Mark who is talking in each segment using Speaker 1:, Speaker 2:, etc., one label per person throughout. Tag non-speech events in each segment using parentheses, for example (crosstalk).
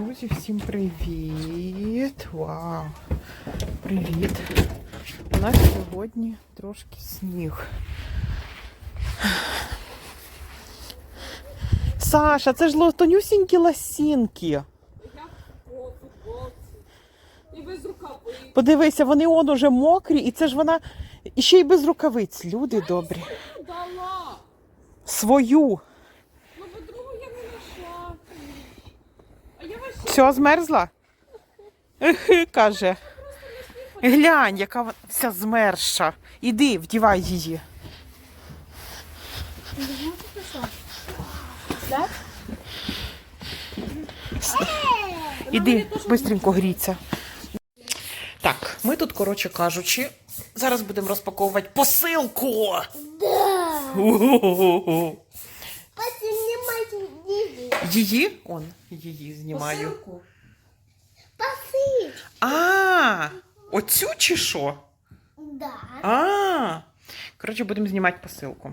Speaker 1: Друзі, всім привіт! Вау! Привіт! У нас сьогодні трошки сніг. Саша, це ж ло- тонюсінькі ласінки.
Speaker 2: І без рукавиць.
Speaker 1: Подивися, вони он уже мокрі, і це ж вона і ще й без рукавиць. Люди добрі. Свою.
Speaker 2: Ну, бо другу я не знайшла. А я ваші
Speaker 1: Все, змерзла? (laughs) Каже. Глянь, яка вона вся змерша. Іди, вдівай її. Іди, швидко гріться. Так, ми тут, коротше кажучи, зараз будемо розпаковувати посилку. Да. Її? Он, її знімаю.
Speaker 2: посилку.
Speaker 1: А, оцю чи що?
Speaker 3: Да.
Speaker 1: А, коротше, будемо знімати посилку.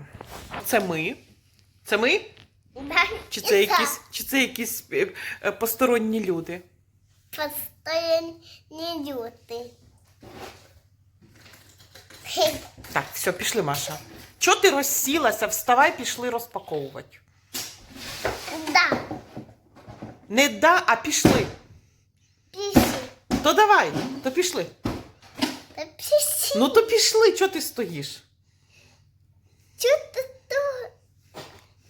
Speaker 1: Це ми. Це ми?
Speaker 3: Да.
Speaker 1: Чи це якісь, чи це якісь е, е, посторонні люди?
Speaker 3: Постоянные люди.
Speaker 1: Так, все, пішли, Маша. Чого ти розсілася? Вставай, пішли розпаковувати.
Speaker 3: Да.
Speaker 1: Не да, а пішли.
Speaker 3: Пиши.
Speaker 1: То давай, то пішли.
Speaker 3: Да пиши.
Speaker 1: Ну то пішли, чого ти стоїш?
Speaker 3: Чё ты то?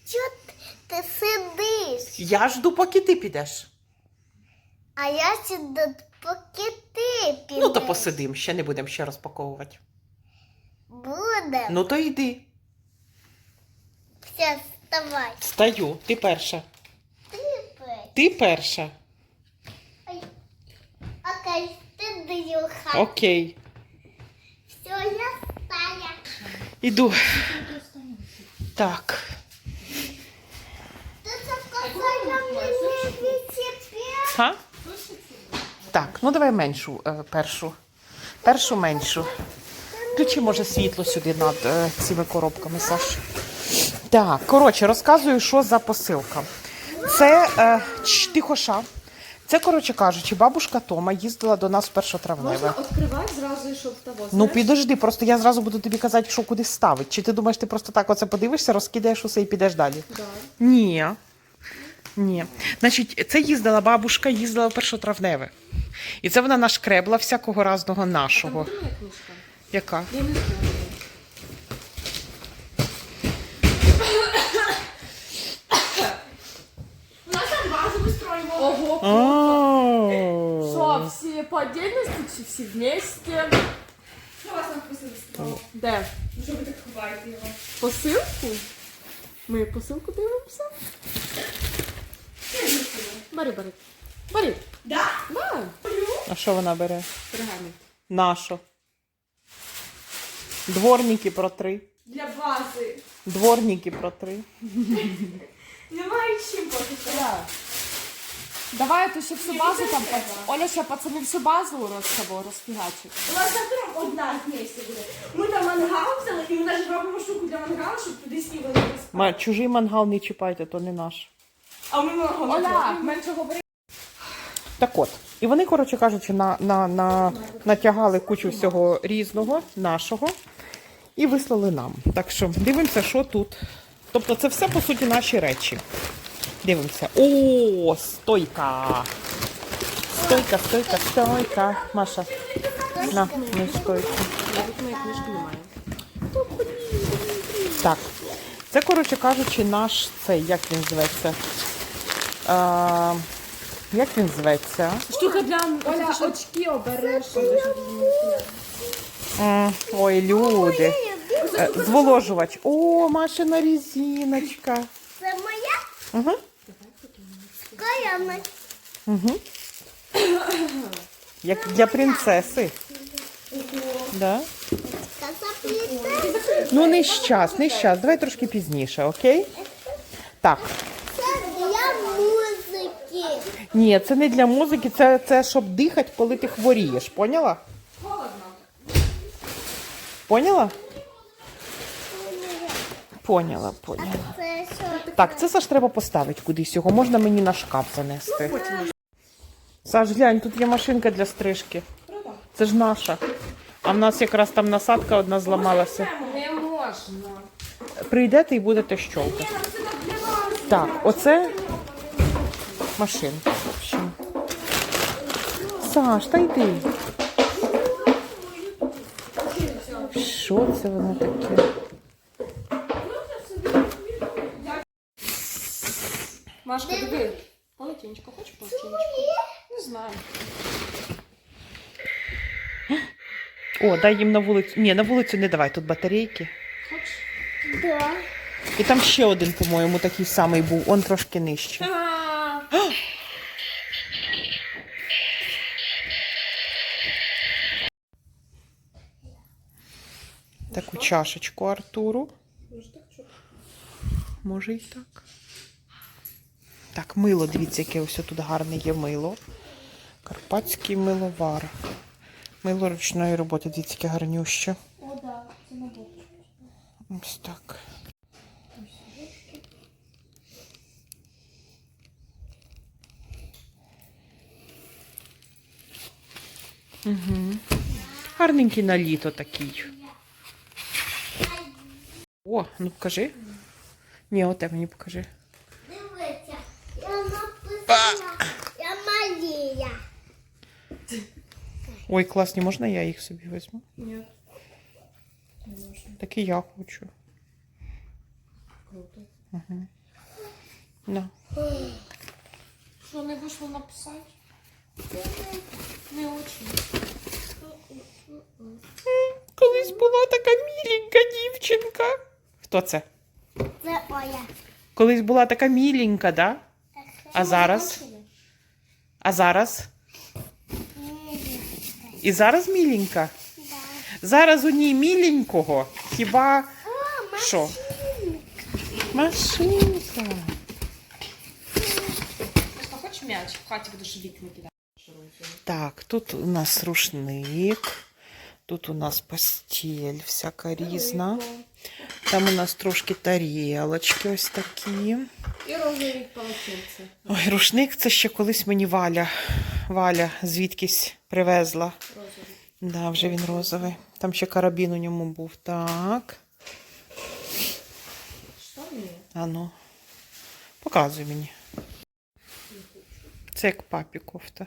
Speaker 3: Чё ты, ты сидишь?
Speaker 1: Я жду, поки ти підеш.
Speaker 3: А я сюда поки ты
Speaker 1: Ну то
Speaker 3: підеш.
Speaker 1: посидим, ще не будемо ще розпаковувати.
Speaker 3: Буде.
Speaker 1: Ну то йди.
Speaker 3: Все, вставай.
Speaker 1: Стаю, ти перша.
Speaker 3: Ти
Speaker 1: перша.
Speaker 3: Окей, ти Дрюха.
Speaker 1: Окей.
Speaker 3: Все, я стая.
Speaker 1: Іду. Так.
Speaker 3: Ти сказала мені велосипед.
Speaker 1: Ха? Так, ну давай меншу е, першу. Першу меншу. Включи, може, світло сюди над е, цими коробками, Саш. Так, коротше, розказую, що за посилка. Це е, ч- тихоша. Це, коротше кажучи, бабушка Тома їздила до нас в першотравневе.
Speaker 2: Можна відкривати зразу, щоб того.
Speaker 1: Ну підожди, просто я зразу буду тобі казати, що куди ставити. Чи ти думаєш, ти просто так оце подивишся, розкидаєш усе і підеш далі?
Speaker 2: Да.
Speaker 1: Ні. Ні. Значить, це їздила бабушка, їздила в першотравневе. І це вона нашкребла всякого разного нашого.
Speaker 2: Там книжка.
Speaker 1: Яка?
Speaker 2: Я не знаю.
Speaker 4: У нас там базовый строй.
Speaker 2: Ого, Що, всі по отдельности чи всі вместе?
Speaker 4: Що вас там посилка?
Speaker 2: Де?
Speaker 4: Ну що ви так ховаєте його?
Speaker 2: Посилку? Ми посилку дивимося? Бери, бери. Бери.
Speaker 4: Да?
Speaker 2: Да.
Speaker 1: А що вона бере?
Speaker 2: Пергамент.
Speaker 1: Нашу. Дворники про три.
Speaker 4: Для бази.
Speaker 1: Дворники про три. (laughs)
Speaker 4: Немає чим поки.
Speaker 2: Давай ти ще всю базу там. Оля ще пацани всю базу роз собою розфігачить.
Speaker 4: У нас завтра одна місце буде. Ми там мангал взяли, і ми навіть робимо штуку для мангалу, щоб туди розпав.
Speaker 1: Ма, чужий мангал не чіпайте, то не наш.
Speaker 4: А ми мангал
Speaker 2: Оля, менше говори.
Speaker 1: Так от. І вони, коротше кажучи, на, на, на, натягали кучу всього різного, нашого, і вислали нам. Так що дивимося, що тут. Тобто це все, по суті, наші речі. Дивимося. О, стойка. Стойка, стойка, стойка. Маша. На, не стойку.
Speaker 2: Навіть моєї книжки немає.
Speaker 1: Так. Це, коротше кажучи, наш цей, як він зветься? А, як він зветься?
Speaker 2: Штука для Оля, очки обереш.
Speaker 1: М, Ой, люди. Е, Зволожувач. О, Машина резиночка. Угу.
Speaker 3: кояна.
Speaker 1: Угу. Як для принцеси. Да? Ну, не щас, не щас. Давай трошки пізніше, окей? Так.
Speaker 3: Це для музики.
Speaker 1: Ні, це не для музики, це, це щоб дихати, коли ти хворієш. Поняла? Поняла? Поняла, поняла.
Speaker 3: Це що?
Speaker 1: Так, це Саш треба поставити кудись його. Можна мені на шкаф занести. Саш, глянь, тут є машинка для стрижки. Це ж наша. А в нас якраз там насадка одна зламалася.
Speaker 2: Не можна.
Speaker 1: Прийдете і будете щолкати. Так, оце машинка, в общем. Саш, та йди. Що це воно таке?
Speaker 2: Машка, диви. Полотенечко, хочеш полотенечко? Не знаю.
Speaker 1: О, дай їм на вулицю. Ні, на вулицю не давай, тут батарейки.
Speaker 2: Хочеш?
Speaker 3: Да.
Speaker 1: І там ще один, по-моєму, такий самий був, он трошки нижче. Таку чашечку Артуру. Може і так. Так, мило, дивіться, яке ось тут гарне є мило. Карпатський миловар. Мило ручної роботи, дивіться, яке гарнюще.
Speaker 3: О, да. Це на.
Speaker 1: Ось так. Угу. Гарненький на літо такий. О, ну покажи. Ні, оте мені покажи.
Speaker 3: Я. Я Марія.
Speaker 1: Ой, класні, можна я їх собі візьму?
Speaker 2: Ні.
Speaker 1: Так і я хочу.
Speaker 2: Круто.
Speaker 1: Угу. На.
Speaker 2: Що не вийшло написати? Не очень.
Speaker 1: Колись була така міленька дівчинка. Хто це?
Speaker 3: Це Оля.
Speaker 1: Колись була така міленька, да? А зараз? А зараз? І зараз міленька? Зараз у ній міленького. Хіба що? Машинка.
Speaker 2: Просто хочеш м'яч? В хаті будеш вікна кидати.
Speaker 1: Так, тут у нас рушник. Тут у нас постіль всяка різна. Там у нас трошки тарілочки ось такі.
Speaker 2: І розові полотенце.
Speaker 1: Ой, рушник це ще колись мені Валя. Валя звідкись привезла.
Speaker 2: Розові.
Speaker 1: Да, вже він розовий. Там ще карабін у ньому був. Так.
Speaker 2: Що ні?
Speaker 1: А ну. Показуй мені. Це як папі кофта.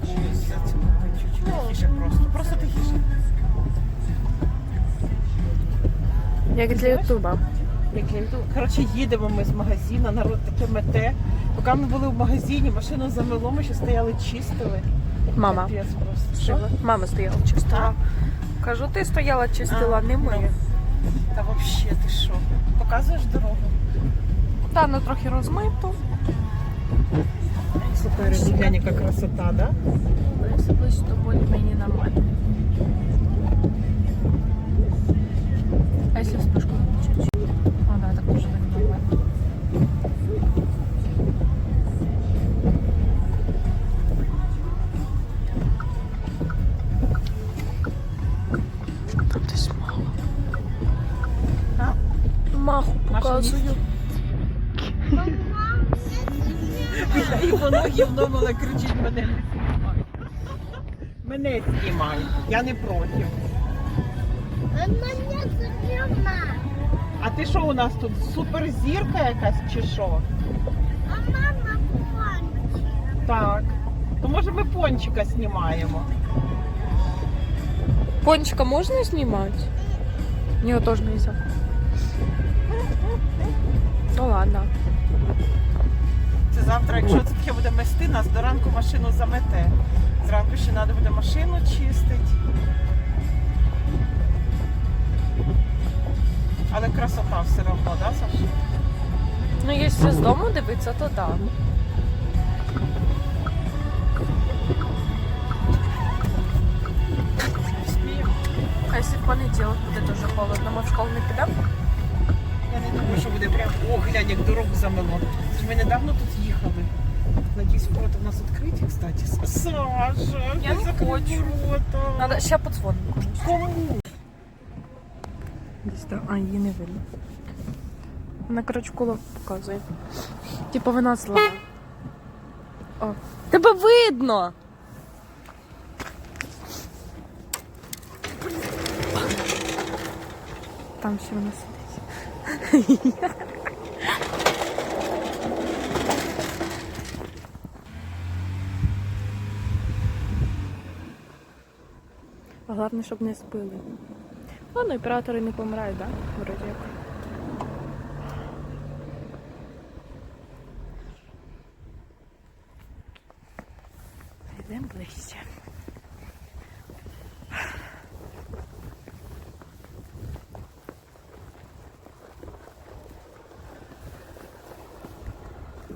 Speaker 1: То чуть-чуть тихіше просто. Просто тихіше.
Speaker 2: Як для ютуба.
Speaker 1: Як я йду. Коротше, їдемо ми з магазину, народ таке мете. Поки ми були в магазині, машину замело, ми ще стояли, чистили.
Speaker 2: Мама.
Speaker 1: Капець просто. Що?
Speaker 2: Мама стояла чистила. Кажу, ти стояла чистила,
Speaker 1: А,
Speaker 2: не ми.
Speaker 1: ну. Та взагалі ти що? Показуєш дорогу?
Speaker 2: Та ну трохи розмито.
Speaker 1: Супер, глянь, яка красота, да?
Speaker 2: Особисто более-менее нормально.
Speaker 1: Я не проти.
Speaker 3: А зима.
Speaker 1: А ти що у нас тут? Суперзірка якась чи що?
Speaker 3: А мама кончила.
Speaker 1: Так. То може ми пончика знімаємо?
Speaker 2: Пончика можно снимать? Него тоже нельзя. Ну ладно.
Speaker 1: Це завтра, якщо це таке буде мести, нас до ранку машину замете. Зранку ще треба буде машину чистити. Але красота все одно, да, Саш?
Speaker 2: Ну, якщо з дому дивитися, то так. А якщо в понеділок буде дуже холодно, ми в школу не підемо?
Speaker 1: Я не думаю, що буде прям. О, глянь, як дорогу замело. Ми недавно тут їхали. Надіюсь, ворота у нас відкриті, кстати. Саша,
Speaker 2: Я не хочу.
Speaker 1: ворота.
Speaker 2: Надо ще подзвонимо комусь.
Speaker 1: Кому?
Speaker 2: Десь там, а її не видно. Вона, коротше, коло показує. Типа вона зла. О. Тебе видно! Там ще вона сидить. Головне, щоб не спили. Ладно, оператори не помирають, так? Да? Вроді як. Йдемо ближче.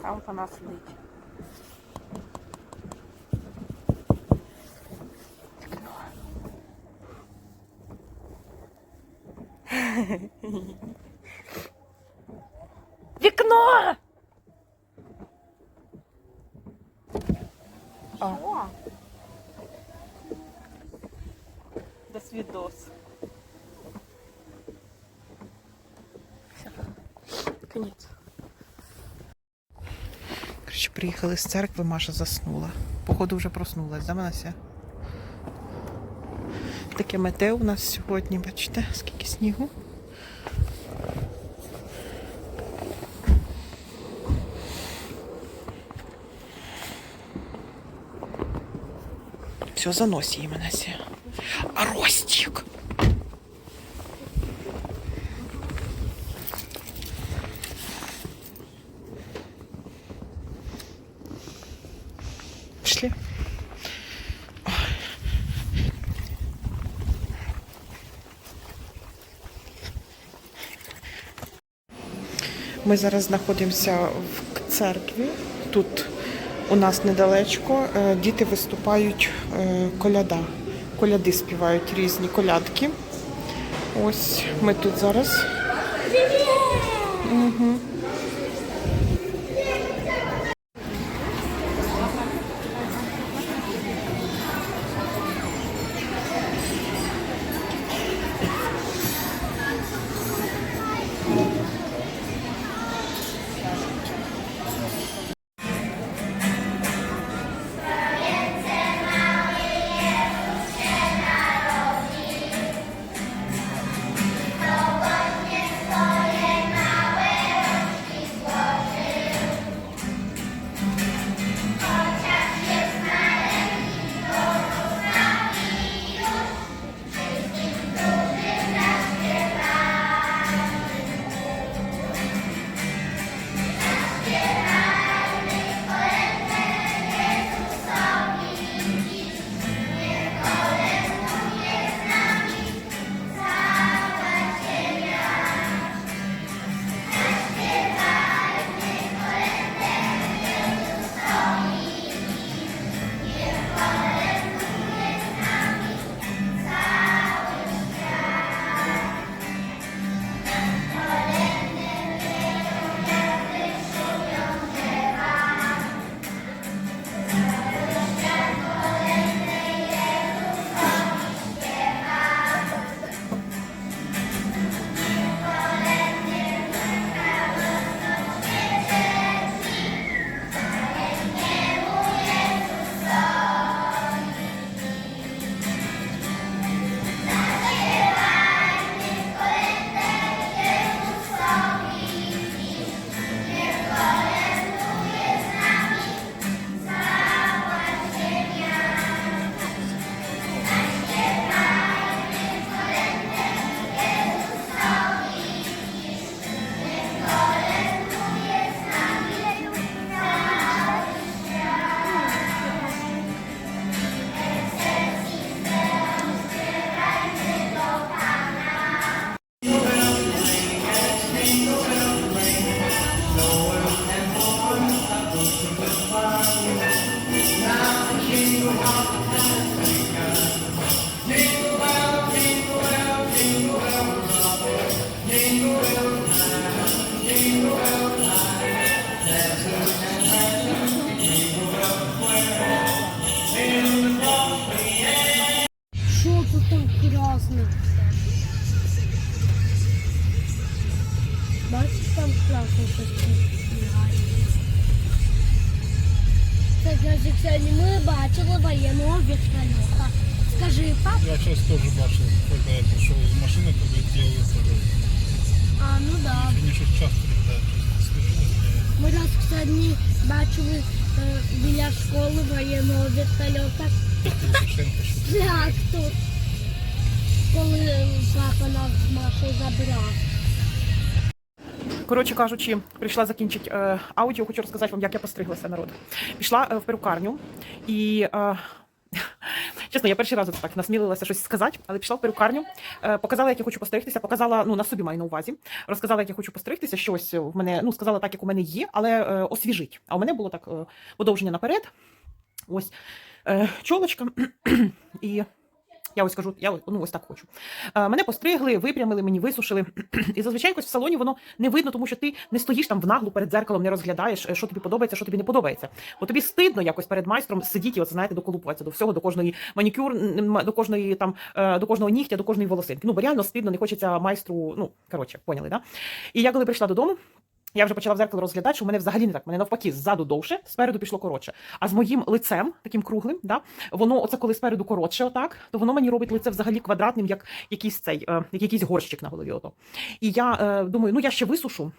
Speaker 2: Там вона сидить. Вікно!
Speaker 1: А. До свідос. Все.
Speaker 2: Конець.
Speaker 1: Коротше, приїхали з церкви, Маша заснула. Походу вже проснулась, да, Манася? Таке мете у нас сьогодні, бачите, скільки снігу. Все, занось її, Манася. А Ростік! Пішли. Ми зараз знаходимося в церкві. Тут у нас недалечко. Е, Діти виступають е, коляда. Коляди співають різні колядки. Ось ми тут зараз.
Speaker 3: снився. Це каже, сьогодні ми бачили воєнного вертольота. Скажи, пап,
Speaker 5: Я сейчас тоже бачив, когда я пришел из машины, когда делали это.
Speaker 3: а ну да.
Speaker 5: Они что часто летают, что слышалось.
Speaker 3: Ми раз сьогодні бачили е, біля школи воєнного вертольота. (laughs)
Speaker 5: Лукашенко что
Speaker 3: Як тут? Коли папа нас з Машею забрав.
Speaker 1: Коротше кажучи, прийшла закінчити е, аудіо. Хочу розказати вам, як я постриглася народ. Пішла е, в перукарню і. Е, (laughs) Чесно, я перший раз так насмілилася щось сказати, але пішла в перукарню, е, показала, як я хочу постригтися, показала, ну на собі маю на увазі, розказала, як я хочу постригтися, щось в мене, ну сказала так, як у мене є, але е, освіжить. А у мене було так е, подовження наперед. Ось е, чолочка. (clears throat) і я ось кажу, я ну ось так хочу. Е, мене постригли, випрямили, мені висушили. І зазвичай якось в салоні воно не видно, тому що ти не стоїш там в наглу перед дзеркалом, не розглядаєш, е, що тобі подобається, що тобі не подобається. Бо тобі стидно якось перед майстром сидіти, от знаєте, доколупуватися до всього, до кожної манікюр, до кожної там, е, до кожного нігтя, до кожної волосинки. Ну, бо реально стидно, не хочеться майстру. Ну коротше, поняли, да? І я коли прийшла додому. Я вже почала в зеркало розглядати, що в мене взагалі не так. Мене навпаки ззаду довше, спереду пішло коротше. А з моїм лицем, таким круглим, да, воно оце коли спереду коротше, отак, то воно мені робить лице взагалі квадратним, як якийсь цей, е, як якийсь горщик на голові. Ото. І я е, думаю, ну я ще висушу.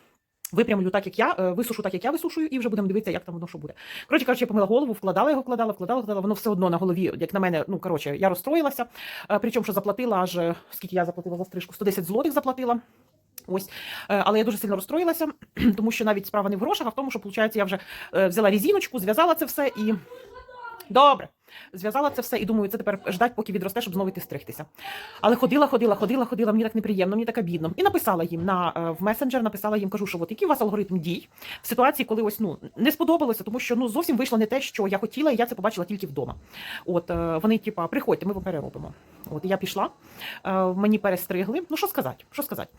Speaker 1: Випрямлю так, як я, е, висушу так, як я висушую, і вже будемо дивитися, як там воно що буде. Коротше кажучи, я помила голову, вкладала його, вкладала, вкладала, вкладала. Воно все одно на голові, як на мене, ну коротше, я розстроїлася. Е, Причому, що заплатила аж е, скільки я заплатила за стрижку? 110 злотих заплатила. Ось, Е, але я дуже сильно розстроїлася, (clears throat) тому що навіть справа не в грошах, а в тому, що виходить, я вже е, взяла різіночку, зв'язала це все і. Добре. Зв'язала це все і думаю, це тепер ждать, поки відросте, щоб знову йти стригтися. Але ходила, ходила, ходила, ходила, мені так неприємно, мені так обідно. І написала їм на е, в месенджер, написала їм, кажу, що от який у вас алгоритм дій в ситуації, коли ось ну не сподобалося, тому що ну зовсім вийшло не те, що я хотіла, і я це побачила тільки вдома. От е, вони, типа, приходьте, ми вам переробимо. От я пішла, е, мені перестригли. Ну що сказати? Що сказати?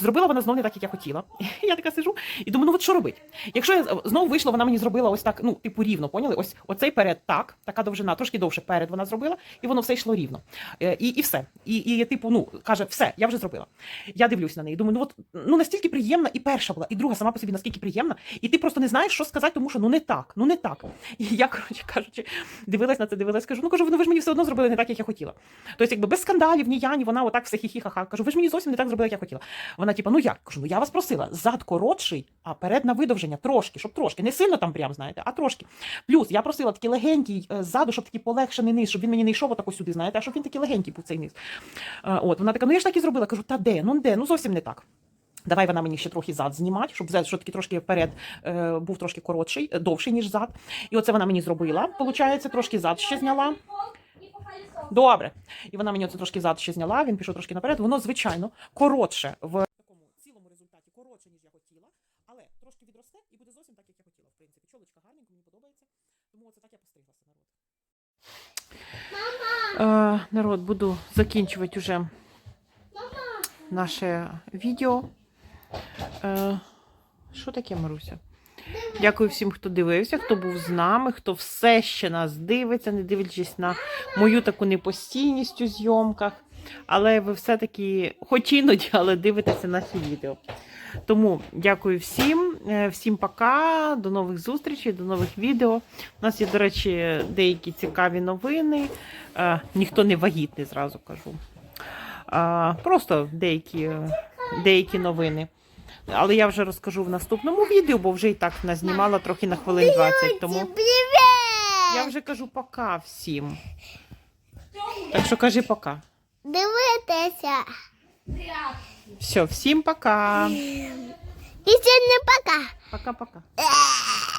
Speaker 1: Зробила вона знову не так, як я хотіла. (laughs) Я така сижу і думаю, ну от що робити? Якщо я знову вийшло, вона мені зробила ось так, ну типу рівно, поняли? Ось оцей перед так, така довжина, трошки довше перед вона зробила, і воно все йшло рівно. Е, І, і все. І, і типу, ну каже, все, я вже зробила. Я дивлюсь на неї. Думаю, ну от ну настільки приємна, і перша була, і друга сама по собі наскільки приємна, і ти просто не знаєш, що сказати, тому що ну не так, ну не так. І я, коротше кажучи, дивилась на це, дивилась, кажу, ну кажу, ну ви ж мені все одно зробили не так, як я хотіла. Тобто, якби без скандалів, ні я, ні вона, отак все хі-хі-ха-ха. Кажу, ви ж мені зовсім не так зробили, як я хотіла. Вона, типу, ну як? Кажу, ну я вас просила, зад коротший, а перед на видовження трошки, щоб трошки, не сильно там прям, знаєте, а трошки. Плюс я просила такий легенький е, ззаду, щоб такий полегшений низ, щоб він мені не йшов отако сюди, знаєте, а щоб він такий легенький був цей низ. От, вона така, ну я ж так і зробила. Кажу, та де? Ну де? Ну зовсім не так. Давай вона мені ще трохи зад знімати, щоб зад, що таки трошки вперед е, був трошки коротший, е, довший, ніж зад. І оце вона мені зробила. Получається, трошки зад ще зняла. Добре. І вона мені оце трошки зад ще зняла, він пішов трошки наперед. Воно, звичайно, коротше в такому цілому результаті, коротше, ніж я хотіла, але трошки відросте і буде зовсім так, як я хотіла, в принципі. Чолочка гарненько, мені подобається. Тому оце так я постриглася, народ. Е, народ, буду закінчувати вже наше відео. Е, що таке, Маруся? Дякую всім, хто дивився, хто був з нами, хто все ще нас дивиться, не дивлячись на мою таку непостійність у зйомках. Але ви все-таки, хоч іноді, але дивитеся наші відео. Тому дякую всім, всім пока, до нових зустрічей, до нових відео. У нас є, до речі, деякі цікаві новини. Е, Ніхто не вагітний, зразу кажу. Просто деякі, деякі новини. Але я вже розкажу в наступному відео, бо вже і так назнімала трохи на хвилин 20. Тому я вже кажу пока всім. Так що кажи пока.
Speaker 3: Дивитися.
Speaker 1: Все, всім пока.
Speaker 3: І ще пока.
Speaker 1: Пока-пока.
Speaker 3: Е.